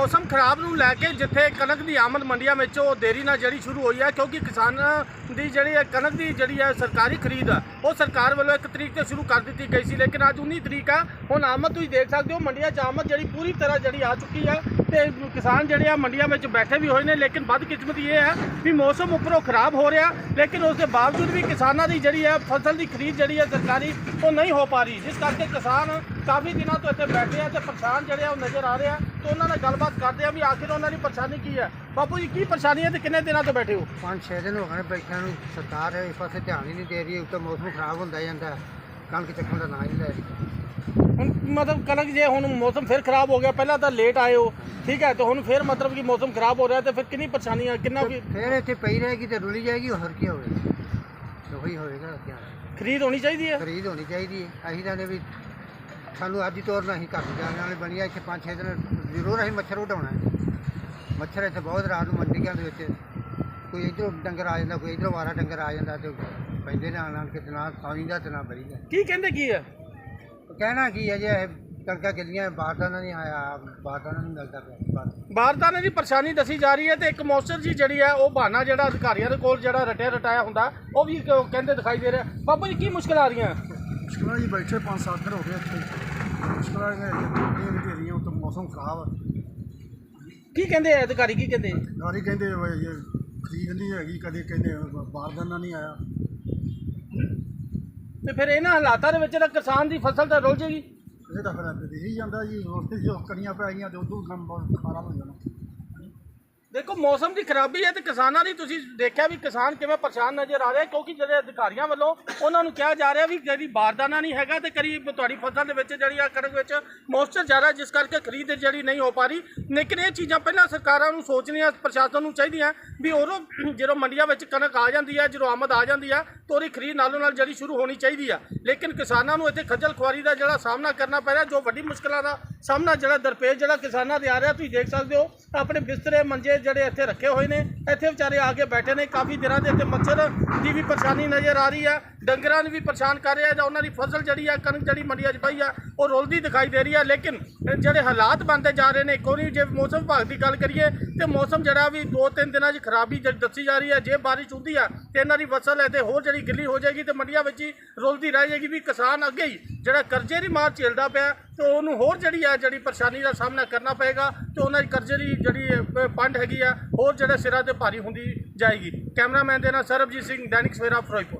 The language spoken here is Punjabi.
ਮੌਸਮ ਖਰਾਬ ਨੂੰ ਲੈ ਕੇ ਜਿੱਥੇ ਕਣਕ ਦੀ ਆਮਦ ਮੰਡੀਆਂ ਵਿੱਚ ਉਹ ਦੇਰੀ ਨਾਲ ਜਿਹੜੀ ਸ਼ੁਰੂ ਹੋਈ ਹੈ, ਕਿਉਂਕਿ ਕਿਸਾਨਾਂ ਦੀ ਜਿਹੜੀ ਹੈ, ਕਣਕ ਦੀ ਜਿਹੜੀ ਹੈ ਸਰਕਾਰੀ ਖਰੀਦ, ਉਹ ਸਰਕਾਰ ਵੱਲੋਂ ਇੱਕ ਤਰੀਕ ਤੋਂ ਸ਼ੁਰੂ ਕਰ ਦਿੱਤੀ ਗਈ ਸੀ। ਲੇਕਿਨ ਅੱਜ 19 ਤਰੀਕ ਆ, ਹੁਣ ਆਮਦ ਤੁਸੀਂ ਦੇਖ ਸਕਦੇ ਹੋ, ਮੰਡੀਆਂ 'ਚ ਆਮਦ ਜਿਹੜੀ ਪੂਰੀ ਤਰ੍ਹਾਂ ਜਿਹੜੀ ਆ ਚੁੱਕੀ ਹੈ। ਤੇ ਕਿਸਾਨ ਜਿਹੜੇ ਆ ਮੰਡੀਆਂ ਵਿੱਚ ਬੈਠੇ ਵੀ ਹੋਏ ਨੇ, ਲੇਕਿਨ ਬਦਕਿਸਮਤੀ ਇਹ ਹੈ ਵੀ ਮੌਸਮ ਉੱਪਰੋਂ ਖਰਾਬ ਹੋ ਰਿਹਾ, ਲੇਕਿਨ ਉਸ ਦੇ ਬਾਵਜੂਦ ਵੀ ਕਿਸਾਨਾਂ ਦੀ ਜਿਹੜੀ ਹੈ ਫਸਲ ਦੀ ਖਰੀਦ ਜਿਹੜੀ ਹੈ ਸਰਕਾਰੀ, ਉਹ ਨਹੀਂ ਹੋ ਪਾ ਰਹੀ। ਜਿਸ ਕਰਕੇ ਕਿਸਾਨ ਕਾਫੀ ਦਿਨਾਂ ਤੋਂ ਇੱਥੇ ਬੈਠੇ ਆ ਤੇ ਪਰੇਸ਼ਾਨ ਜਿਹੜੇ ਆ ਉਹ ਨਜ਼ਰ ਆ ਰਹੇ ਆ ਤੇ ਉਹਨਾਂ ਨਾਲ ਗੱਲਬਾਤ ਕਰਦੇ ਆ ਵੀ ਆਖਿਰ ਉਹਨਾਂ ਦੀ ਪਰੇਸ਼ਾਨੀ ਕੀ ਹੈ। ਬਾਪੂ ਜੀ, ਕੀ ਪਰੇਸ਼ਾਨੀ ਹੈ ਤੇ ਕਿੰਨੇ ਦਿਨਾਂ ਤੋਂ ਬੈਠੇ ਹੋ? ਪੰਜ ਛੇ ਦਿਨ ਹੋ ਗਏ ਬੈਠਿਆਂ ਨੂੰ, ਸਰਕਾਰ ਇਸ ਪਾਸੇ ਧਿਆਨ ਹੀ ਨਹੀਂ ਦੇ ਰਹੀ, ਉੱਤੋਂ ਮੌਸਮ ਖਰਾਬ ਹੁੰਦਾ ਜਾਂਦਾ, ਕਣਕ ਚੱਕਣ ਦਾ ਨਾਂ ਹੀ ਲੈ ਰਹੀ। ਹੁਣ ਮਤਲਬ ਕਣਕ ਜੇ ਹੁਣ ਮੌਸਮ ਫਿਰ ਖਰਾਬ ਹੋ ਗਿਆ ਪਹਿਲਾਂ ਤਾਂ ਲੇਟ ਆਏ ਹੋ ਠੀਕ ਹੈ ਤੇ ਹੁਣ ਫਿਰ ਮਤਲਬ ਕਿ ਮੌਸਮ ਖਰਾਬ ਹੋ ਰਿਹਾ ਤੇ ਫਿਰ ਕਿੰਨੀ ਪਰੇਸ਼ਾਨੀ ਹੈ ਕਿੰਨਾ ਵੀ ਫਿਰ ਇੱਥੇ ਪਈ ਰਹੇਗੀ ਤੇ ਰੁਲੀ ਜਾਏਗੀ ਹੋਰ ਕੀ ਹੋਵੇਗਾ ਉਹੀ ਹੋਵੇਗਾ ਕਿਆ ਖਰੀਦ ਹੋਣੀ ਚਾਹੀਦੀ ਹੈ? ਖਰੀਦ ਹੋਣੀ ਚਾਹੀਦੀ ਹੈ। ਅਸੀਂ ਤਾਂ ਨੇ ਵੀ ਸਾਨੂੰ ਅੱਜ ਹੀ ਤੋਰਨਾ ਅਸੀਂ ਘਰ ਜਾਣ ਵਾਲੇ ਬਣੀਆ ਇੱਥੇ ਪੰਜ ਛੇ ਦਿਨ ਜ਼ਰੂਰ ਅਸੀਂ ਮੱਛਰ ਉਡਾਉਣਾ ਹੈ। ਮੱਛਰ ਇੱਥੇ ਬਹੁਤ ਰਾਤ ਨੂੰ ਮੰਡੀਆਂ ਦੇ ਵਿੱਚ ਕੋਈ ਇਧਰੋਂ ਡੰਗਰ ਆ ਜਾਂਦਾ ਕੋਈ ਇਧਰੋਂ ਵਾਰਾ ਡੰਗਰ ਆ ਜਾਂਦਾ ਤੇ ਪੈਂਦੇ ਨੇ ਆਣ ਆਣ ਕੇ ਤੇ ਨਾ ਪਾਣੀ ਦਾ ਤੇ ਨਾ ਬਰੀ ਕੀ ਕਹਿੰਦੇ ਕੀ ਹੈ? ਕਹਿਣਾ ਕੀ ਹੈ ਜੇ ਇਹ ਕਣਕਾਂ ਗਿੱਲੀਆਂ ਬਾਰਦਾਨਾ ਨਹੀਂ ਆਇਆ ਬਾਰਦਾਨਾ ਨਹੀਂ ਮਿਲਦਾ ਪਿਆ ਬਾਰਦਾਨੇ ਦੀ ਪਰੇਸ਼ਾਨੀ ਦੱਸੀ ਜਾ ਰਹੀ ਹੈ ਤੇ ਇੱਕ ਮੌਸਟਰ ਜੀ ਜਿਹੜੀ ਹੈ ਉਹ ਬਹਾਨਾ ਜਿਹੜਾ ਅਧਿਕਾਰੀਆਂ ਦੇ ਕੋਲ ਜਿਹੜਾ ਰਟਿਆ ਰਟਾਇਆ ਹੁੰਦਾ ਉਹ ਵੀ ਕ- ਕਹਿੰਦੇ ਦਿਖਾਈ ਦੇ ਰਿਹਾ। ਬਾਬੂ ਜੀ ਕੀ ਮੁਸ਼ਕਲ ਆ ਰਹੀਆਂ? ਮੁਸ਼ਕਲਾਂ ਜੀ ਬੈਠੇ ਪੰਜ ਸੱਤ ਦਿਨ ਹੋ ਗਏ ਇੱਥੇ। ਮੁਸ਼ਕਲਾਂ ਇਹ ਜਿਹੜੀਆਂ ਵੀ ਰਹੀਆਂ ਉੱਤੇ ਮੌਸਮ ਖਰਾਬ ਹੈ ਕੀ ਕਹਿੰਦੇ ਆ ਅਧਿਕਾਰੀ ਕੀ ਕਹਿੰਦੇ? ਗਾੜੀ ਕਹਿੰਦੇ ਵਾ ਇਹ ਖਰੀਦ ਨਹੀਂ ਹੈਗੀ ਕਦੇ ਕਹਿੰਦੇ ਬਾਰਦਾਨਾ ਨਹੀਂ ਆਇਆ। ਤੇ ਫਿਰ ਇਹਨਾਂ ਹਾਲਾਤਾਂ ਦੇ ਵਿੱਚ ਤਾਂ ਕਿਸਾਨ ਦੀ ਫਸਲ ਤਾਂ ਰੁਲ ਜੇਗੀ। ਇਹ ਤਾਂ ਫਿਰ ਰਹੀ ਜਾਂਦਾ ਜੀ, ਹੋਰ ਜੋ ਕਣੀਆਂ ਪੈ ਗਈਆਂ ਤੇ ਉਦੋਂ ਕੰਮ ਬਹੁਤ ਖਰਾਬ ਹੋ ਜਾਣਾ। ਦੇਖੋ, ਮੌਸਮ ਦੀ ਖਰਾਬੀ ਹੈ ਤੇ ਕਿਸਾਨਾਂ ਦੀ ਤੁਸੀਂ ਦੇਖਿਆ ਵੀ ਕਿਸਾਨ ਕਿਵੇਂ ਪਰੇਸ਼ਾਨ ਨਜ਼ਰ ਆ ਰਿਹਾ ਕਿਉਂਕਿ ਜਿਹੜੇ ਅਧਿਕਾਰੀਆਂ ਵੱਲੋਂ ਉਹਨਾਂ ਨੂੰ ਕਿਹਾ ਜਾ ਰਿਹਾ ਵੀ ਜਿਹੜੀ ਬਾਰਦਾਨਾ ਨਹੀਂ ਹੈਗਾ ਤੇ ਕਰੀਬ ਤੁਹਾਡੀ ਫਸਲ ਦੇ ਵਿੱਚ ਜਿਹੜੀ ਆ ਕਣਕ ਵਿੱਚ ਮੋਇਸਚਰ ਜ਼ਿਆਦਾ ਜਿਸ ਕਰਕੇ ਖਰੀਦ ਜਿਹੜੀ ਨਹੀਂ ਹੋ ਪਾ ਰਹੀ। ਲੇਕਿਨ ਇਹ ਚੀਜ਼ਾਂ ਪਹਿਲਾਂ ਸਰਕਾਰਾਂ ਨੂੰ ਸੋਚਣੀਆਂ, ਪ੍ਰਸ਼ਾਸਨ ਨੂੰ ਚਾਹੀਦੀਆਂ ਵੀ ਉਦੋਂ ਜਦੋਂ ਮੰਡੀਆਂ ਵਿੱਚ ਕਣਕ ਆ ਜਾਂਦੀ ਹੈ, ਜਦੋਂ ਆਮਦ ਆ ਜਾਂਦੀ ਹੈ, ਤਾਂ ਉਹਦੀ ਖਰੀਦ ਨਾਲੋਂ ਨਾਲ ਜਿਹੜੀ ਸ਼ੁਰੂ ਹੋਣੀ ਚਾਹੀਦੀ ਆ। ਲੇਕਿਨ ਕਿਸਾਨਾਂ ਨੂੰ ਇੱਥੇ ਖੱਜਲ ਖੁਆਰੀ ਦਾ ਜਿਹੜਾ ਸਾਹਮਣਾ ਕਰਨਾ ਪੈ ਰਿਹਾ, ਜੋ ਵੱਡੀ ਮੁਸ਼ਕਲਾਂ ਦਾ ਸਾਹਮਣਾ ਜਿਹੜਾ ਦਰਪੇਸ਼ ਜਿਹੜਾ ਕਿਸਾਨਾਂ ਦੇ ਆ ਰਿਹਾ, ਤੁਸੀਂ ਦੇਖ ਸਕਦੇ ਹੋ ਆਪਣੇ ਬਿਸਤਰੇ ਮੰਜੇ ਜਿਹੜੇ ਇੱਥੇ ਰੱਖੇ ਹੋਏ ਨੇ, ਇੱਥੇ ਵਿਚਾਰੇ ਆ ਕੇ ਬੈਠੇ ਨੇ, ਕਾਫੀ ਦਿਨਾਂ ਦੇ ਇੱਥੇ ਮੱਛਰ ਦੀ ਵੀ ਪਰੇਸ਼ਾਨੀ ਨਜ਼ਰ ਆ ਰਹੀ ਆ ਡੰਗਰਾਂ ਨੂੰ ਵੀ ਪਰੇਸ਼ਾਨ ਕਰ ਰਿਹਾ ਜਾਂ ਉਹਨਾਂ ਦੀ ਫਸਲ ਜਿਹੜੀ ਆ ਕਣਕ ਜਿਹੜੀ ਮੰਡੀਆਂ 'ਚ ਪਈ ਆ ਉਹ ਰੁਲਦੀ ਦਿਖਾਈ ਦੇ ਰਹੀ ਆ। ਲੇਕਿਨ ਜਿਹੜੇ ਹਾਲਾਤ ਬਣਦੇ ਜਾ ਰਹੇ ਨੇ ਇੱਕ ਵਾਰੀ ਜੇ ਮੌਸਮ ਵਿਭਾਗ ਦੀ ਗੱਲ ਕਰੀਏ ਤੇ ਮੌਸਮ ਜਿਹੜਾ ਵੀ 2-3 ਦਿਨਾਂ 'ਚ ਖਰਾਬੀ ਦੱਸੀ ਜਾ ਰਹੀ ਆ ਜੇ ਬਾਰਿਸ਼ ਹੁੰਦੀ ਆ ਤੇ ਇਹਨਾਂ ਦੀ ਫਸਲ ਇੱਥੇ ਹੋਰ ਜਿਹੜੀ ਗਿੱਲੀ ਹੋ ਜਾਏਗੀ ਤੇ ਮੰਡੀਆਂ ਵਿੱਚ ਹੀ ਰੁਲਦੀ ਰਹਿ ਜਾਏਗੀ। ਵੀ ਕਿਸਾਨ ਅੱਗੇ ਹੀ ਜਿਹੜਾ ਕਰਜ਼ੇ ਦੀ ਮਾਰ ਝੇਲਦਾ ਪਿਆ ਤੇ ਉਹਨੂੰ ਹੋਰ ਜਿਹੜੀ ਆ ਜਿਹੜੀ ਪਰੇਸ਼ਾਨੀ ਦਾ ਸਾਹਮਣਾ ਕਰਨਾ ਪਏਗਾ ਤੇ ਉਹਨਾਂ ਦੀ ਕਰਜ਼ੇ ਦੀ ਜਿਹੜੀ ਅ, ਪੰਡ ਹੈਗੀ ਆ ਹੋਰ ਜਿਹੜਾ ਸਿਰਾਂ ਤੇ ਭਾਰੀ ਹੁੰਦੀ ਜਾਏਗੀ। ਕੈਮਰਾਮੈਨ ਦੇ ਨਾਲ ਸਰਬਜੀਤ ਸਿੰਘ ਦੈਨਿਕ ਸਵੇਰਾ ਫਿਰੋਜ਼ਪੁਰ।